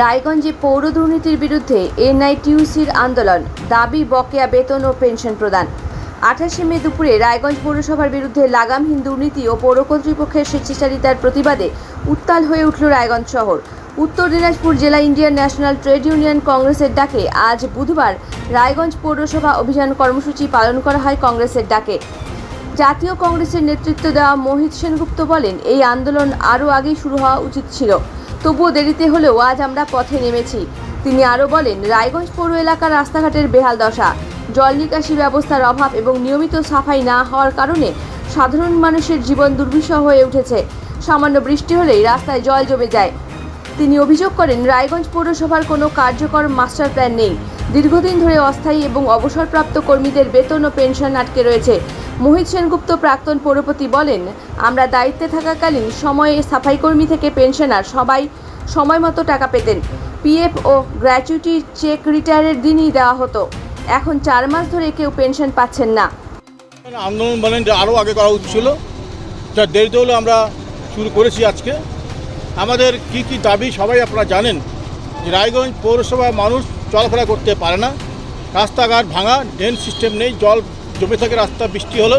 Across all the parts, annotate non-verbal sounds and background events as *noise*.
রায়গঞ্জে পৌর দুর্নীতির বিরুদ্ধে এনআইটিউসির আন্দোলন, দাবি, বকেয়া বেতন ও পেনশন প্রদান। আঠাশে মে দুপুরে রায়গঞ্জ পৌরসভার বিরুদ্ধে লাগামহীন দুর্নীতি ও পৌর কর্তৃপক্ষের স্বেচ্ছাচারিতার প্রতিবাদে উত্তাল হয়ে উঠল রায়গঞ্জ শহর। উত্তর দিনাজপুর জেলা ইন্ডিয়ান ন্যাশনাল ট্রেড ইউনিয়ন কংগ্রেসের ডাকে আজ বুধবার রায়গঞ্জ পৌরসভা অভিযান কর্মসূচি পালন করা হয় কংগ্রেসের ডাকে। জাতীয় কংগ্রেসের নেতৃত্ব দেওয়া মোহিত সেনগুপ্ত বলেন, এই আন্দোলন আরও আগেই শুরু হওয়া উচিত ছিল। তবুও দেরিতে হলেও আজ আমরা পথে নেমেছি। তিনি আরও বলেন, রায়গঞ্জ পৌর এলাকার রাস্তাঘাটের বেহাল দশা, জল নিকাশি ব্যবস্থার অভাব এবং নিয়মিত সাফাই না হওয়ার কারণে সাধারণ মানুষের জীবন দুর্বিষহ হয়ে উঠেছে। সামান্য বৃষ্টি হলেই রাস্তায় জল জমে যায়। তিনি অভিযোগ করেন, রায়গঞ্জ পৌরসভার কোনো কার্যকর মাস্টার প্ল্যান নেই। দীর্ঘদিন ধরে অস্থায়ী এবং অবসরপ্রাপ্ত কর্মীদের বেতন ও পেনশন আটকে রয়েছে। মোহিত সেনগুপ্ত প্রাক্তন পৌরপতি বলেন, আমরা দায়িত্বে থাকাকালীন সময়ে সাফাই কর্মী থেকে পেনশনার সবাই সময় মতো টাকা পেতেন। পিএফ ও গ্র্যাচুইটি চেক রিটায়ারের দিনই দেওয়া হতো। এখন চার মাস ধরে কেউ পেনশন পাচ্ছেন না। আন্দোলন বলেন যে আরও আগে করা উচিত ছিল। যা দেরিতে হলেও আমরা শুরু করেছি আজকে। আমাদের কি কি দাবি সবাই আপনারা জানেন যে রায়গঞ্জ পৌরসভায় মানুষ চলাফেরা করতে পারে না। রাস্তাঘাট ভাঙা, ড্রেন সিস্টেম নেই, জল জমে থাকে, রাস্তা বৃষ্টি হলে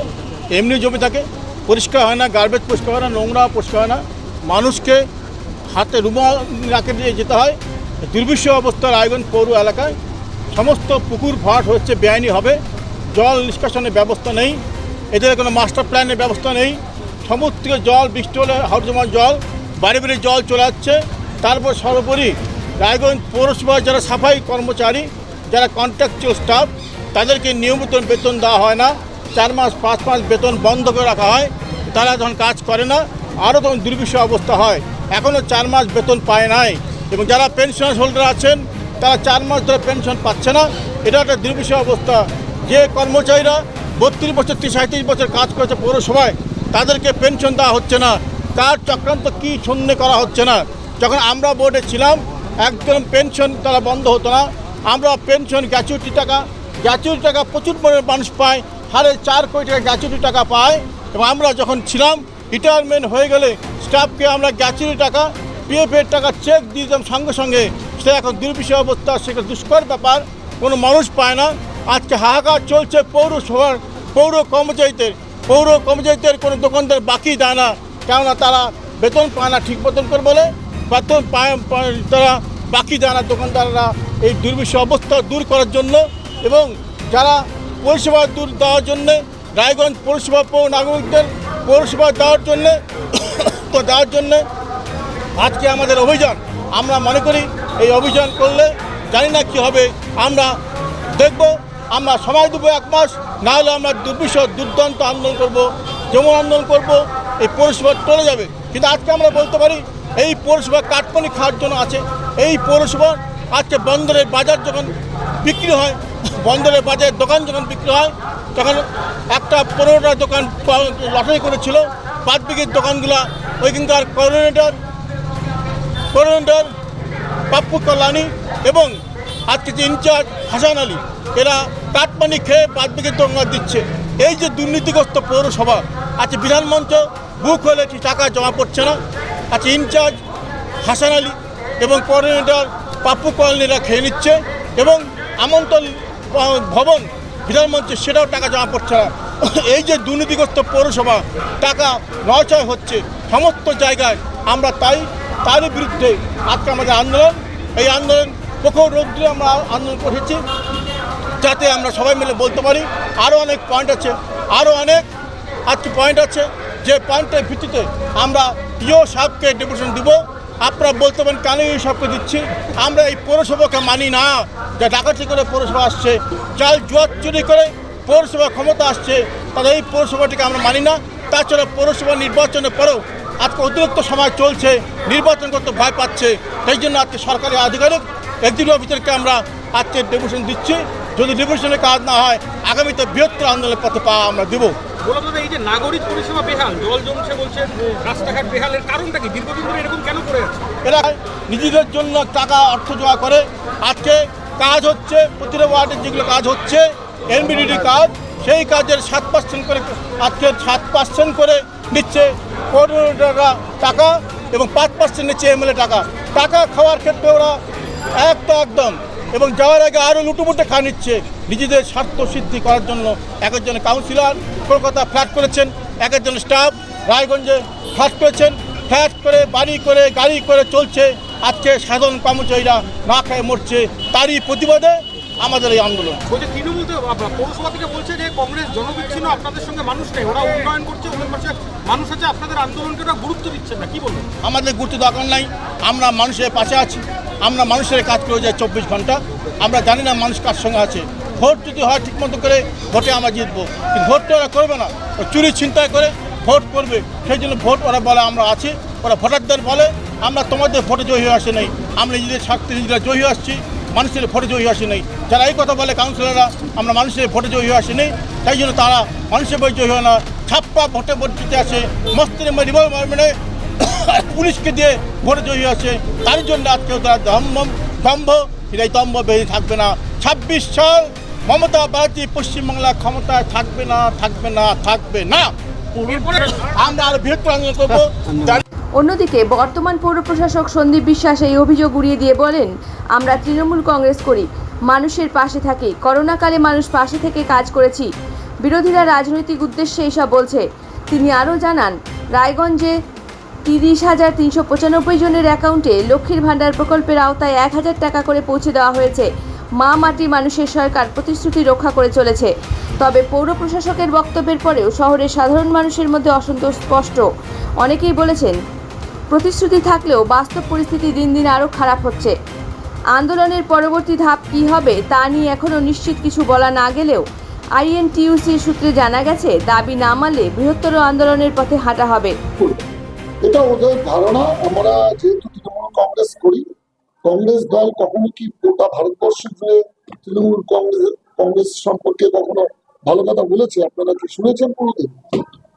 এমনি জমে থাকে। পরিষ্কার হয় না গার্বেজ পরিষ্কার হয় না, নোংরা পরিষ্কার হয় না। মানুষকে হাতে রুমাল রাখে দিয়ে যেতে হয়। দুর্বিষ অবস্থা রায়গঞ্জ পৌর এলাকায়। সমস্ত পুকুর ভাট হচ্ছে বেআইনি হবে। জল নিষ্কাশনের ব্যবস্থা নেই। এদের কোনো মাস্টার প্ল্যানের ব্যবস্থা নেই। সমুদ্র জল, বৃষ্টি হলে হাওড় জমার জল, বাড়ি বাড়ি জল চলে যাচ্ছে তারপর সর্বোপরি রায়গঞ্জ পৌরসভার যারা সাফাই কর্মচারী, যারা কন্ট্রাকচুয়াল স্টাফ তাদেরকে নিয়মিত বেতন দেওয়া হয় না। চার মাস, পাঁচ মাস বেতন বন্ধ করে রাখা হয়। তারা যখন কাজ করে না। আরও তখন দুর্বিষ অবস্থা হয়। এখনও চার মাস বেতন পায় নাই। এবং যারা পেনশন হোল্ডার আছেন, তারা চার মাস ধরে পেনশন পাচ্ছে না। এটা একটা দুর্বিষ অবস্থা। যে কর্মচারীরা বত্রিশ বছর সাঁত্রিশ বছর কাজ করেছে পৌরসভায়, তাদেরকে পেনশন দেওয়া হচ্ছে না। তার চক্রান্ত কী শূন্য করা হচ্ছে না। যখন আমরা বোর্ডে ছিলাম, একদম পেনশন তারা বন্ধ হতো না। আমরা পেনশন গ্যাচুইটি টাকা গ্যাচুইটি টাকা প্রচুর পরিমাণে মানুষ পায় হারে চার কোটি টাকা গ্যাচুইটি টাকা পায়। এবং আমরা যখন ছিলাম রিটায়ারমেন্ট হয়ে গেলে স্টাফকে আমরা গ্যাচুইটি টাকা পিএফের টাকা চেক দিয়ে দিতাম সঙ্গে সঙ্গে। সেটা এখন দুর্বিষয় অবস্থা সেটা দুষ্কর ব্যাপার, কোনো মানুষ পায় না। আজকে হাহাকার চলছে পৌরসভার, পৌর কর্মচারীদের। পৌর কর্মচারীদের কোনো দোকানদার বাকি দেয় না, কেননা তারা বেতন পায় না ঠিক মতন করে বলে। বেতন পায় তারা বাকি দেয় না দোকানদাররা। এই দুর্বিষ অবস্থা দূর করার জন্য এবং যারা পরিষেবা দূর দেওয়ার জন্যে, রায়গঞ্জ পৌরসভা পৌর নাগরিকদের পৌরসভা দেওয়ার জন্যে *coughs* দেওয়ার জন্যে আজকে আমাদের অভিযান। আমরা মনে করি এই অভিযান করলে জানি না কী হবে, আমরা দেখব, আমরা সময় দেবো এক মাস, না হলে আমরা দুর্বিষহ দুর্দান্ত আন্দোলন করব, যেমন আন্দোলন করব, এই পৌরসভা চলে যাবে। কিন্তু আজকে আমরা বলতে পারি, এই পৌরসভা কাঠপানি খাওয়ার জন্য আছে, এই পৌরসভা আজকে বন্দরের বাজার যখন বিক্রি হয় বন্দরের বাজারের দোকান যখন বিক্রি হয়, তখন একটা পনেরোটা দোকান লটারি করেছিল। বাদ বিক্রির দোকানগুলো ওইখানকার কোঅর্ডিনেটর কোঅর্ডিনেটর পাপ্পু কল্যাণী এবং আজকে যে ইনচার্জ হাসান আলী, এরা কাঠমানি খেয়ে বাদ বিক্রির দোকান দিচ্ছে। এই যে দুর্নীতিগ্রস্ত পৌরসভা, আজকে বিধানমঞ্চ বুক হলে টাকা জমা পড়ছে না। আজকে ইনচার্জ হাসান আলী এবং কোঅর্ডিনেটর পাপ্পু কলোনিরা খেয়ে নিচ্ছে এবং আমন্ত্রণ ভবন বিধানমঞ্চে সেটাও টাকা জমা পড়ছে না। এই যে দুর্নীতিগ্রস্ত পৌরসভা, টাকা নয়চয় হচ্ছে, সমস্ত জায়গায় আমরা তাই, তারই বিরুদ্ধে আজকে আমাদের আন্দোলন। এই আন্দোলন প্রখর রৌদ্রে আমরা আন্দোলন করেছি, যাতে আমরা সবাই মিলে বলতে পারি আরও অনেক পয়েন্ট আছে আরও অনেক আজকে পয়েন্ট আছে, যে পয়েন্টের ভিত্তিতে আমরা ইও সাহেবকে ডেপুটেশন দিব। আপনারা বলতে পারেন কেন এই সবকে দিচ্ছি। আমরা এই পৌরসভাকে মানি না। যা ডাকাতি করে পৌরসভা আসছে, চাল জুয়ার চুরি করে পৌরসভা ক্ষমতা আসছে তাহলে এই পৌরসভাটিকে আমরা মানি না। তাছাড়া পৌরসভা নির্বাচনের পরেও আজকে অতিরিক্ত সময় চলছে, নির্বাচন করতে ভয় পাচ্ছে। সেই জন্য আজকে সরকারি আধিকারিক একদিনের অফিসারকে আমরা আজকে ডেপুটেশন দিচ্ছি। যদি ডেপুটেশনের কাজ না হয়, আগামীতে বৃহত্তর আন্দোলনের পথে পা আমরা দেবো। দাদা এই যে নাগরিক পরিষেবা বেহাল, জল জমছে বলছেন, রাস্তাঘাট বেহালের কারণটা কি? দীর্ঘদিন ধরে এরকম কেন করে আছে এরা নিজেদের জন্য টাকা, অর্থ জমা করে। আজকে কাজ হচ্ছে, প্রতিটা ওয়ার্ডের যেগুলো কাজ হচ্ছে এনবিডিডি কাজ, সেই কাজের সাত পার্সেন্ট করে, আজকে সাত পার্সেন্ট করে নিচ্ছে কোঅর্ডিনেটররা টাকা এবং পাঁচ পার্সেন্ট নিচ্ছে এমএলএ টাকা। টাকা খাওয়ার ক্ষেত্রে ওরা একটা একদম এবং যাওয়ার আগে আরও লুটোমুটে খা নিচ্ছে। নিজেদের স্বার্থ সিদ্ধি করার জন্য এক একজন কাউন্সিলর কলকাতা ফ্ল্যাট করেছেন এক একজন স্টাফ রায়গঞ্জে ফ্ল্যাট করেছেন, ফ্ল্যাট করে বাড়ি করে, গাড়ি করে চলছে। আজকে সাধারণ কর্মচারীরা না খায় মরছে। তারই প্রতিবাদে আমাদের এই আন্দোলন। বলছে তৃণমূল পৌরসভা থেকে বলছে যে কংগ্রেস জনবিচ্ছিন্ন আপনাদের সঙ্গে মানুষ নেই ওরা উন্নয়ন করছে ওদের পাশে মানুষ আছে আপনাদের আন্দোলনকে ওরা গুরুত্ব দিচ্ছেন না কি বলবেন? আমাদের গুরুত্ব দরকার নাই আমরা মানুষের পাশে আছি আমরা মানুষের কাজ করে যাই চব্বিশ ঘণ্টা আমরা জানি না মানুষ কার সঙ্গে আছে। ভোট যদি হয় ঠিকমতো করে ভোটে আমরা জিতবো কিন্তু ভোটটা ওরা করবে না ও চুরি ছিনতাই করে ভোট করবে সেই জন্য ভোট ওরা বলে আমরা আছি ওরা ভোটারদের বলে আমরা তোমাদের ভোটে জয়ী হয়ে আসে নেই আমরা নিজেদের স্বার্থে নিজেরা জয়ী আসছি মানুষের ভোটে জয়ী হয়ে আসে নেই যারা এই কথা বলে কাউন্সিলররা আমরা মানুষের ভোটে জয়ী হয়ে আসে নেই তাই জন্য তারা মানুষের ভোটে জয়ী হয় না। ছাপ্পা ভোটে ভোট দিতে আসে। মস্তির রিভলভার মানে পুলিশকে দিয়ে ভোটে জয়ী আছে তার জন্য আজকে তারা দম্ভ দম্ভ এটা এই দম্ভ বেরিয়ে থাকবে না। ছাব্বিশ সাল মমতা ব্যানার্জি পশ্চিমবাংলা ক্ষমতায় থাকবে না থাকবে না থাকবে না। আমরা আরও বৃহত্তর আন্দোলন করব। অন্যদিকে বর্তমান পৌর প্রশাসক সন্দীপ বিশ্বাস এই অভিযোগ উড়িয়ে দিয়ে বলেন, আমরা তৃণমূল কংগ্রেস করি, মানুষের পাশে থাকি, করোনাকালে মানুষ পাশে থেকে কাজ করেছি। বিরোধীরা রাজনৈতিক উদ্দেশ্যে এসব বলছে। তিনি আরও জানান, রায়গঞ্জে তিরিশ হাজার তিনশো পঁচানব্বই জনের অ্যাকাউন্টে লক্ষ্মীর ভাণ্ডার প্রকল্পের আওতায় এক হাজার টাকা করে পৌঁছে দেওয়া হয়েছে। মা মাটি মানুষের সরকার প্রতিশ্রুতি রক্ষা করে চলেছে। তবে পৌর প্রশাসকের বক্তব্যের পরেও শহরের সাধারণ মানুষের মধ্যে অসন্তোষ স্পষ্ট। অনেকেই বলেছেন প্রতিশ্রুতি থাকলেও বাস্তব পরিস্থিতি দিন দিন আরও খারাপ হচ্ছে। আন্দোলনের পরবর্তী ধাপ কী হবে তা নিয়ে এখনও নিশ্চিত কিছু বলা না গেলেও আইএনটিইউসির সূত্রে জানা গেছে, দাবি না মানলে বৃহত্তর আন্দোলনের পথে হাঁটা হবে। এটা ওদের ধারণা। আমরা যেহেতু তৃণমূল কংগ্রেস করি, কংগ্রেস দল কখনো কি গোটা ভারতবর্ষ জুড়ে তৃণমূল কংগ্রেস কংগ্রেস সম্পর্কে কখনো ভালো কথা বলেছে? আপনারা কি শুনেছেন কোনোদিন?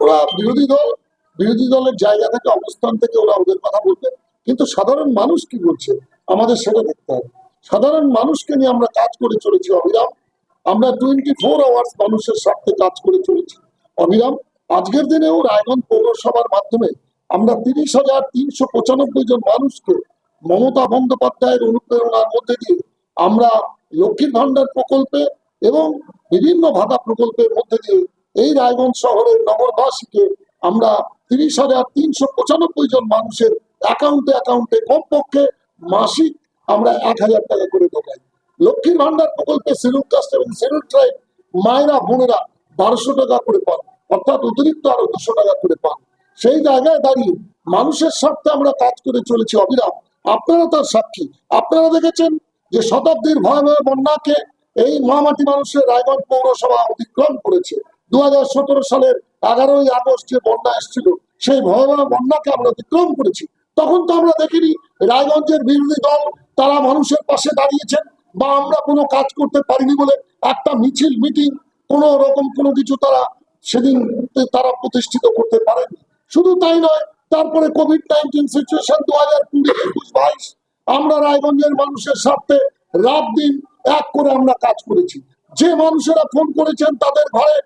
ওরা বিরোধী দল বিরোধী দলের জায়গা থেকে অবস্থান থেকে ওরা ওদের কথা বলবে। কিন্তু সাধারণ মানুষ কি বলছে? আমাদের সেটা দেখতে হবে। সাধারণ মানুষকে নিয়ে আমরা কাজ করে চলেছি, অবিরাম। আমরা টোয়েন্টি ফোর আওয়ার্স মানুষের স্বার্থে কাজ করে চলেছি, অবিরাম। আজকের দিনেও রায়গঞ্জ পৌরসভার মাধ্যমে আমরা তিরিশ হাজার তিনশো পঁচানব্বই জন মানুষকে মমতা বন্দ্যোপাধ্যায়ের অনুপ্রেরণার মধ্যে দিয়ে আমরা লক্ষ্মীর ভান্ডার প্রকল্পে এবং বিভিন্ন ভাতা প্রকল্পের মধ্যে দিয়ে এই রায়গঞ্জ শহরের নগরবাসীকে আমরা তিরিশ হাজার তিনশো পঁচানব্বই জন মানুষের অ্যাকাউন্টে অ্যাকাউন্টে কমপক্ষে মাসিক আমরা এক হাজার টাকা করে ঢোকাই লক্ষ্মীর ভান্ডার প্রকল্পে শিডিউল কাস্ট এবং শিডিউল ট্রাইব মায়েরা, বোনেরা বারোশো টাকা করে পান, অর্থাৎ অতিরিক্ত আরও দুশো টাকা করে পান। সেই জায়গায় দাঁড়িয়ে মানুষের স্বার্থে আমরা কাজ করে চলেছি, অবিরাম। আপনারা তার সাক্ষী। আপনারা দেখেছেন যে শতাব্দীর ভয়াবহ বন্যাকে এই মহামাটি মানুষের রায়গঞ্জ পৌরসভা অতিক্রম করেছে। দু হাজার সতেরো সালের এগারোই আগস্ট যে বন্যা এসেছিল সেই ভয়াবহ বন্যাকে আমরা অতিক্রম করেছি। তখন তো আমরা দেখিনি, রায়গঞ্জের বিরোধী দল তারা মানুষের পাশে দাঁড়িয়েছেন বা আমরা কোনো কাজ করতে পারিনি বলে একটা মিছিল, মিটিং, কোনো রকম কোনো কিছু তারা সেদিন তারা প্রতিষ্ঠিত করতে পারেনি। শুধু তাই নয়, তারপরে কোভিড নাইন্টিন সিচুয়েশন দু হাজার কুড়ি, একুশ, বাইশ, আমরা রায়গঞ্জের মানুষের স্বার্থে রাত দিন এক করে আমরা কাজ করেছি। যে মানুষেরা ফোন করেছেন তাদের ঘরে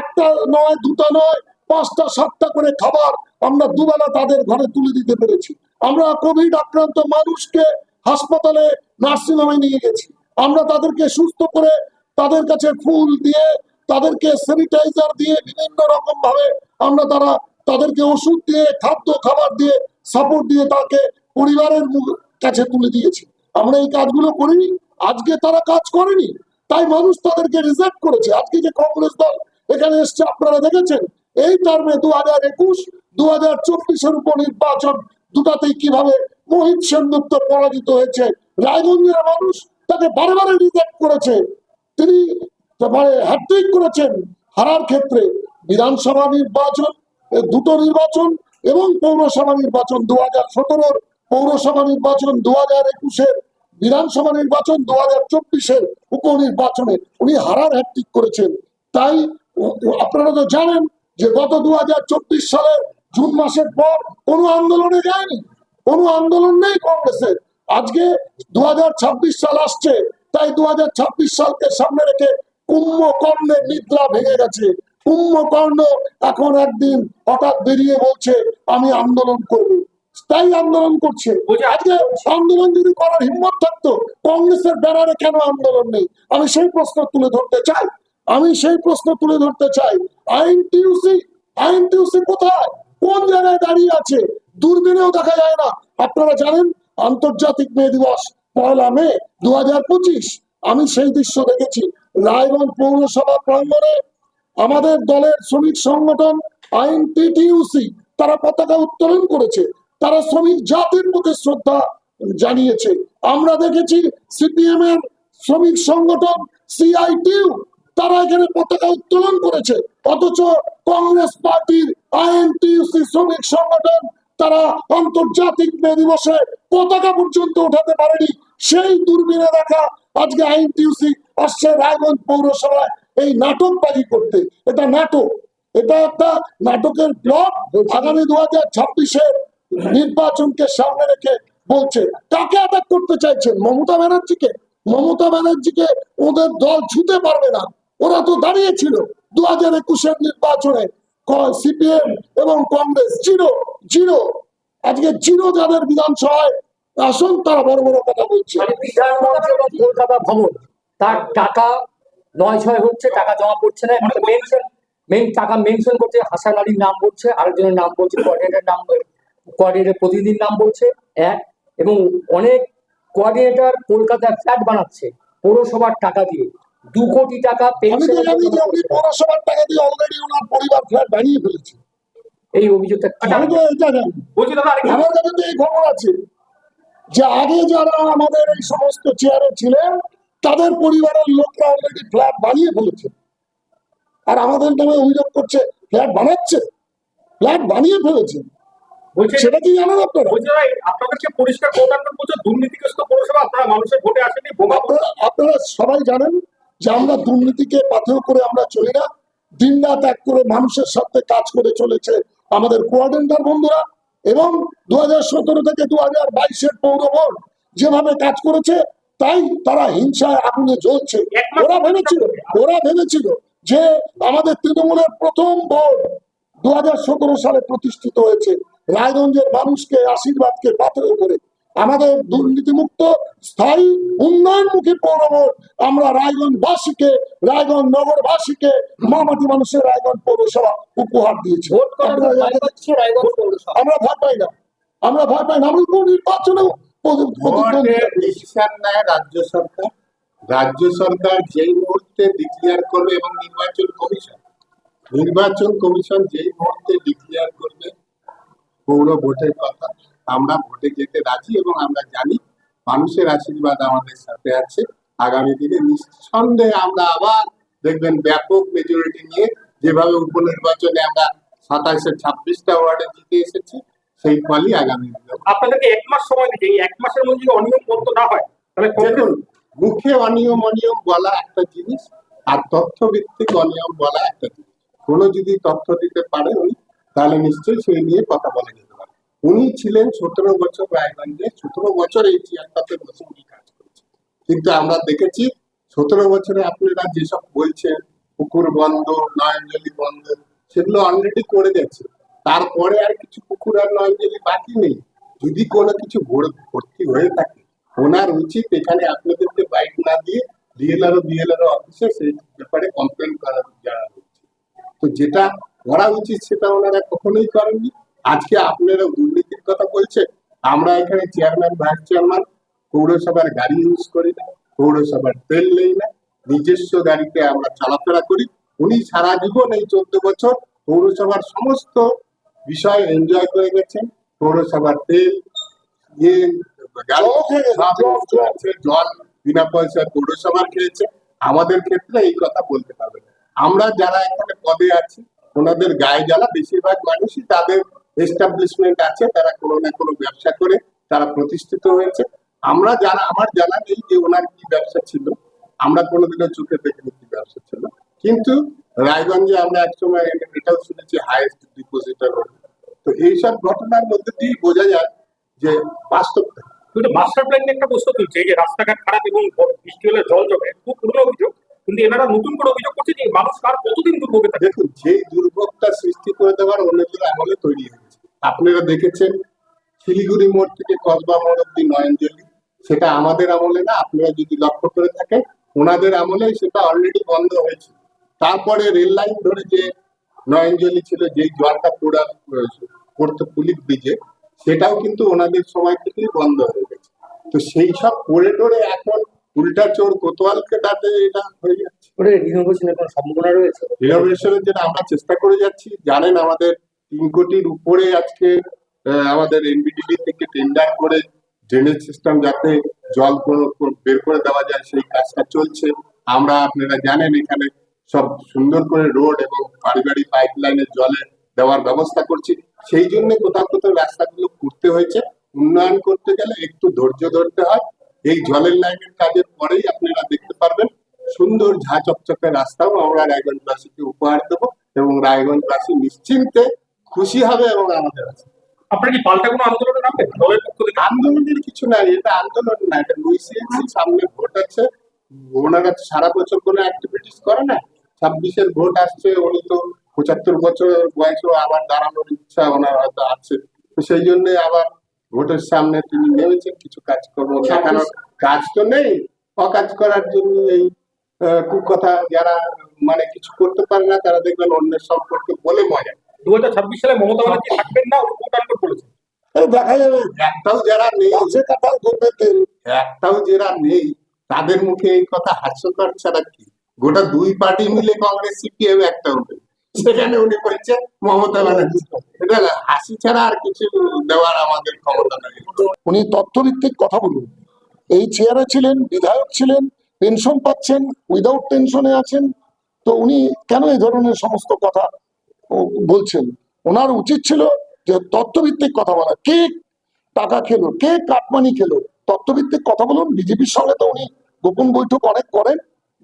একটা নয়, দুটা নয়, পাঁচটা, সাতটা করে খাবার আমরা দুবেলা তাদের ঘরে তুলে দিতে পেরেছি। আমরা কোভিড আক্রান্ত মানুষকে হাসপাতালে নার্সিংহোমে নিয়ে গেছি। আমরা তাদেরকে সুস্থ করে তাদের কাছে ফুল দিয়ে, তাদেরকে স্যানিটাইজার দিয়ে বিভিন্ন রকম ভাবে আমরা তারা তাদেরকে ওষুধ দিয়ে, খাদ্য, খাবার দিয়ে, সাপোর্ট দিয়ে তাকে পরিবারের কাছে তুলে দিয়েছি। আমরা এই কাজগুলো করিনি, আজকে তারা কাজ করেনি, তাই মানুষ তাদেরকে রিজেক্ট করেছে। আজকে যে কংগ্রেস দল এখানে এসছে, আপনারা দেখেছেন, এই টার্মে দু হাজার একুশ দু হাজার চব্বিশের উপনির্বাচন দুটাতেই কীভাবে মোহিত সেনগুপ্ত পরাজিত হয়েছে, রায়গঞ্জের মানুষ তাকে বারে বারে রিজেক্ট করেছে। তিনি মানে হ্যাট্রিক করেছেন হারার ক্ষেত্রে। বিধানসভা নির্বাচন দুটো নির্বাচন এবং পৌরসভা নির্বাচন দু হাজার সতেরোর পৌরসভা নির্বাচন দু হাজার একুশের বিধানসভা নির্বাচন দু হাজার চব্বিশের উপনির্বাচনে উনি হারার হ্যাট্রিক করেছেন। তাই আপনারা তো জানেন যে গত দু হাজার চব্বিশ সালের জুন মাসের পর কোনো আন্দোলনে যায়নি কোনো আন্দোলন নেই কংগ্রেসের। আজকে দু সাল আসছে তাই দু সালকে সামনে রেখে কুম্ভকর্ণের নিদ্রা ভেঙে গেছে। কুম্ভকর্ণ এখন একদিন হঠাৎ বেরিয়ে বলছে আমি আন্দোলন করব। তাই আন্দোলন করছে। আজকে আন্দোলন যদি করার হিম্মত থাকতো কংগ্রেসের ব্যানারে কেন আন্দোলন নেই? আমি সেই প্রশ্ন তুলে ধরতে চাই। আমি সেই প্রশ্ন তুলে ধরতে চাই। আইন টিউসি আইন টিউসি কোথায়? কোন জায়গায় দাঁড়িয়ে আছে? দূরবীনেও দেখা যায় না। আপনারা জানেন, আন্তর্জাতিক মে দিবস, পয়লা মে দুই হাজার পঁচিশ। আমি সেই দৃশ্য দেখেছি। রায়গঞ্জ পৌরসভা প্রাঙ্গণে আমাদের দলের শ্রমিক সংগঠন আইন টিটিউসি, তারা পতাকা উত্তোলন করেছে। তারা শ্রমিক জাতির প্রতি শ্রদ্ধা জানিয়েছে। আমরা দেখেছি সিপিএম এর শ্রমিক সংগঠন, সিআইটিউ তারা এখানে পতাকা উত্তোলন করেছে। অথচ কংগ্রেস পার্টির আইএনটিউসি শ্রমিক সংগঠন তারা আন্তর্জাতিক মে দিবসে পতাকা পর্যন্ত উঠাতে পারেনি। সেই দূরবীনে দেখা আজকে আইএনটিউসি আসছে রায়গঞ্জ পৌরসভায় এই নাটকবাজি করতে। এটা নাটক। এটা একটা নাটকের ব্লক আগামী দু হাজার ছাব্বিশের নির্বাচনকে সামনে রেখে বলছে। কাকে অ্যাটাক করতে চাইছেন? মমতা ব্যানার্জিকে? মমতা ব্যানার্জিকে ওদের দল ছুতে পারবে না। ওরা তো দাঁড়িয়েছিল দু হাজার একুশের নির্বাচনে। সিপিএম এবং কংগ্রেস, জিরো জিরো। আজকে জিরো যাদের বিধানসভায়, আসুন তারা বড় বড় কথা বলছে। মানে কলকাতা ভবন, তার টাকা নয় ছয় হচ্ছে, টাকা জমা পড়ছে না মেনশন মেন টাকা মেনশন করছে, হাসান আলীর নাম বলছে, আরেকজনের নাম বলছে কোঅর্ডিনেটর নাম কোঅর্ডিনেটর প্রতিদিন নাম বলছে, এক। এবং অনেক কোঅর্ডিনেটর কলকাতায় ফ্ল্যাট বানাচ্ছে, পৌরসভার টাকা দিয়ে। দু কোটি টাকা পেনশন পৌরসভার টাকা দিয়ে অলরেডি ওনার পরিবার ফ্ল্যাট বানিয়ে ফেলেছে। এই অভিযোগটা আমি তো এটা জানি। বলছি দাদা আরেকটু আমার কাছে তো এই খবর আছে যে আগে যারা আমাদের এই সমস্ত চেয়ারে ছিলেন তাদের পরিবারের লোকরা অলরেডি ফ্ল্যাট বানিয়ে ফেলেছে। আর আমাদের নামে অভিযোগ করছে ফ্ল্যাট বানাচ্ছে? ফ্ল্যাট বানিয়ে ফেলেছে? বলছি সেটা কি জানেন আপনারা? আপনাদেরকে পরিষ্কার দুর্নীতিগ্রস্ত পৌরসভা আপনারা মানুষের ভোটে আসেনি আপনারা সবাই জানেন যে আমরা দুর্নীতিকে পাথেয় করে আমরা চলি না। দিন রাত এক করে মানুষের সাথে কাজ করে চলেছে আমাদের কোয়ার্ডিনেটর বন্ধুরা এবং দু হাজার সতেরো থেকে দু হাজার বাইশের পৌর বোর্ড যেভাবে কাজ করেছে তাই তারা হিংসায় আগুনে জ্বলছে। ওরা ভেবেছিল ওরা ভেবেছিল যে আমাদের তৃণমূলের প্রথম বোর্ড দু হাজার সতেরো সালে প্রতিষ্ঠিত হয়েছে। রায়গঞ্জের মানুষকে আশীর্বাদকে পাথর করে আমাদের দুর্নীতিমুক্ত স্থায়ী উন্নয়নমুখী পৌরবোর্ড। আমরা রায়গঞ্জবাসীকে রায়গঞ্জ নগরবাসীকে মামাটি মানুষের রায়গঞ্জ পৌরসভা উপহার দিয়েছি। আমরা ভয় পাই না। আমরা ভয় পাই না। আমরা কোন নির্বাচনেও রাজ্য সরকার। রাজ্য সরকার যেই মুহূর্তে ডিক্লেয়ার করবে এবং নির্বাচন কমিশন নির্বাচন কমিশন যেই মুহূর্তে ডিক্লেয়ার করবে পৌর ভোটের কথা আমরা ভোটে যেতে রাজি এবং আমরা জানি মানুষের আশীর্বাদ আমাদের সাথে আছে। আগামী দিনে নিঃসন্দেহে আমরা আবার দেখবেন ব্যাপক মেজরিটি নিয়ে যেভাবে উপনির্বাচনে আমরা সাতাশে ছাব্বিশটা ওয়ার্ডে জিতে এসেছি সেই ফলই আগামী দিনে আপনাদেরকে এক মাস সময় দিচ্ছে এই এক মাসের মধ্যে যদি অনিয়ম বন্ধ না হয় তাহলে দেখুন মুখে অনিয়ম অনিয়ম বলা একটা জিনিস আর তথ্য ভিত্তিক অনিয়ম বলা একটা জিনিস। কোনো যদি তথ্য দিতে পারে উনি তাহলে নিশ্চয়ই সেই নিয়ে কথা বলা উনি ছিলেন সতেরো বছর রায়গঞ্জে, সতেরো বছর এই চেয়ারটাতে বসে উনি কাজ করেছেন। কিন্তু আমরা দেখেছি সতেরো বছরে আপনারা যেসব বলছেন, পুকুর বন্ধ নয়নজলি বন্ধ, সেগুলো অলরেডি করে গেছে তারপরে আর কিছু পুকুর আর নয়নজলি বাকি নেই। যদি কোনো কিছু ভর- ভর্তি হয়ে থাকে, ওনার উচিত এখানে আপনাদেরকে বাইক না দিয়ে ডিএলআর ও বিএলআর অফিসে সেই ব্যাপারে কমপ্লেন করা জানানো উচিত তো যেটা করা উচিত সেটা ওনারা কখনোই করেননি। আজকে আপনারা দুর্নীতির কথা বলছেন। আমরা এখানে চেয়ারম্যান ভাইস চেয়ারম্যান পৌরসভার গাড়ি ইউজ করি না পৌরসভার তেল নেই না নিজস্ব গাড়িতে আমরা চলাফেরা করি। উনি সারা জীবন এই চোদ্দ বছর পৌরসভার সমস্ত বিষয় এনজয় করে গেছেন। পৌরসভার তেল ইয়ে জল বিনা পয়সায় পৌরসভার খেয়েছে। আমাদের ক্ষেত্রে এই কথা বলতে পারবে। আমরা যারা এখানে পদে আছি ওনাদের গায়ে জ্বালা বেশিরভাগ মানুষই তাদের এস্টাবলিশমেন্ট আছে তারা কোনো না কোনো ব্যবসা করে তারা প্রতিষ্ঠিত হয়েছে। আমরা যারা আমার জানা নেই যে ওনার কি ব্যবসা ছিল। আমরা কোনোদিনও চোখে দেখিনি কি ব্যবসা ছিল। কিন্তু রায়গঞ্জে আমরা একসময় এটাও শুনেছি হাইয়েস্ট ডিপোজিটার তো এইসব ঘটনার মধ্যে দিয়েই বোঝা যায় যে বাস্তবটা। কিন্তু মাস্টার প্ল্যান একটা প্রশ্ন তুলছে যে রাস্তাঘাট খারাপ এবং বৃষ্টি হলে জল জমে খুব পুরনো অভিযোগ কিন্তু এনারা নতুন করে অভিযোগ করছে যে মানুষ আর কতদিন দুর্ভোগে থাকে? দেখুন যেই দুর্ভোগটা সৃষ্টি করে দেওয়ার অন্যদের আমলে তৈরি হয়েছে। আপনারা দেখেছেন শিলিগুড়ি মোড় থেকে কসবা মোড় অব্দি নয়নজলি। সেটা আমাদের আমলে না আপনারা যদি লক্ষ্য করে থাকেন ওনাদের আমলে সেটা অলরেডি বন্ধ হয়েছে। তারপরে রেল লাইন ধরে যে নয়নজলি ছিল যেই জলটা পোড়া পড়তো পুলিশ ব্রিজে সেটাও কিন্তু ওনাদের সময় থেকেই বন্ধ হয়ে গেছে। তো সেই সব পড়ে টরে এখন উল্টা চোর কোতোয়ালকে ডাকে এটা হয়ে যাচ্ছে। রিনোভেশনের কোনো সম্ভাবনা রয়েছে? রিনোভেশনের জন্য আমরা চেষ্টা করে যাচ্ছি। জানেন আমাদের তিন কোটির উপরে আজকে আমাদের এনবিডিডি থেকে টেন্ডার করে ড্রেনেজ সিস্টেম যাতে জল বের করে দেওয়া যায়, সেই কাজটা চলছে। আমরা, আপনারা জানেন, এখানে সব সুন্দর করে রোড এবং বাড়ি বাড়ি পাইপ লাইনের জলে দেওয়ার ব্যবস্থা করছি। সেই জন্য কোথাও কোথাও রাস্তাগুলো করতে হয়েছে। উন্নয়ন করতে গেলে একটু ধৈর্য ধরতে হয়। এই জলের লাইনের কাজের পরেই আপনারা দেখতে পারবেন, সুন্দর ঝা চকচকে রাস্তাও আমরা রায়গঞ্জবাসীকে উপহার দেবো এবং রায়গঞ্জবাসী নিশ্চিন্তে খুশি হবে এবং আমাদের আছে। আপনারা কি পাল্টা কোনো আন্দোলনে নামবেন দলের পক্ষ থেকে? আন্দোলনের কিছু নাই এটা আন্দোলন না এটা লুইসিএনসি সামনে ভোট আছে। ওনারা তো সারা বছর কোনো অ্যাক্টিভিটিস করে না। ছাব্বিশের ভোট আসছে উনি তো পঁচাত্তর বছর বয়সেও আবার দাঁড়ানোর ইচ্ছা ওনার হয়তো আছে। তো সেই জন্য আবার ভোটের সামনে তিনি নেমেছেন কিছু কাজকর্ম দেখানোর কাজ তো নেই অকাজ করার জন্য এই আহ, কুকথা যারা মানে কিছু করতে পারে না তারা দেখবেন অন্যের সম্পর্কে বলে মজা। দু হাজার ছাব্বিশ সালে মমতা ব্যানার্জি থাকবেন না উনি কোর্ট বলেছেন দেখা যাবে। একটাও যারা নেই গাছে কাঁঠাল করবে একটাও যারা নেই তাদের মুখে এই কথা হাস্যকর ছাড়া কি? গোটা দুই পার্টি মিলে কংগ্রেস সিপিএম একটাও নেই সেখানে উনি বলছেন মমতা ব্যানার্জি। এটা হাসি ছাড়া আর কিছু দেওয়ার আমাদের ক্ষমতা নেই। উনি তথ্যভিত্তিক কথা বলুন। এই চেয়ারে ছিলেন বিধায়ক ছিলেন পেনশন পাচ্ছেন উইদাউট টেনশনে আছেন। তো উনি কেন এই ধরনের সমস্ত কথা বলছেন, ওনার উচিত ছিল যে তথ্যভিত্তিক কথা বলা। কে টাকা খেলো, কে কাটমানি খেলো? তথ্যভিত্তিক কথা বলুন, বিজেপির সঙ্গে তো উনি গোপন বৈঠক অনেক করেন,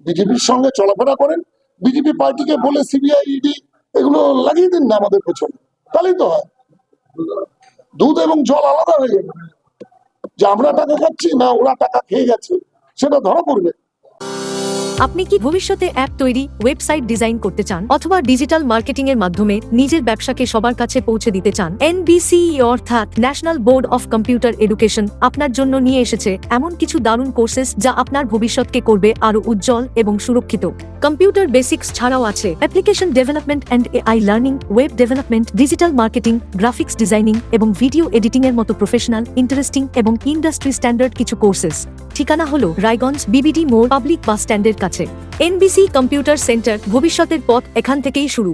বিজেপির সঙ্গে চলাফেরা করেন, বিজেপি পার্টিকে বলে সিবিআই, ইডি এগুলো লাগিয়ে দিন না আমাদের পেছনে। তাহলেই তো হয়। দুধ এবং জল আলাদা হয়ে যাবে। যে আমরা টাকা খাচ্ছি না ওরা টাকা খেয়ে গেছে, সেটা ধরা পড়বে। আপনি কি ভবিষ্যতে অ্যাপ তৈরি, ওয়েবসাইট ডিজাইন করতে চান, অথবা ডিজিটাল মার্কেটিং এর মাধ্যমে নিজের ব্যবসাকে সবার কাছে পৌঁছে দিতে চান? এনবিসি অর্থাৎ National Board of Computer Education আপনার জন্য নিয়ে এসেছে এমন কিছু দারুণ কোর্সেস যা আপনার ভবিষ্যৎকে করবে আরও উজ্জ্বল এবং সুরক্ষিত। কম্পিউটার বেসিক্স ছাড়াও আছে application development and AI learning, web development, digital marketing, graphics designing এবং ভিডিও এডিটিং এর মতো প্রফেশনাল, ইন্টারেস্টিং এবং ইন্ডাস্ট্রি স্ট্যান্ডার্ড কিছু কোর্সেস। ঠিকানা হল রায়গঞ্জ বিবিডি মোড়, পাবলিক বাস স্ট্যান্ডের কাছে। এনবিসি কম্পিউটার সেন্টার ভবিষ্যতের পথ এখান থেকেই শুরু।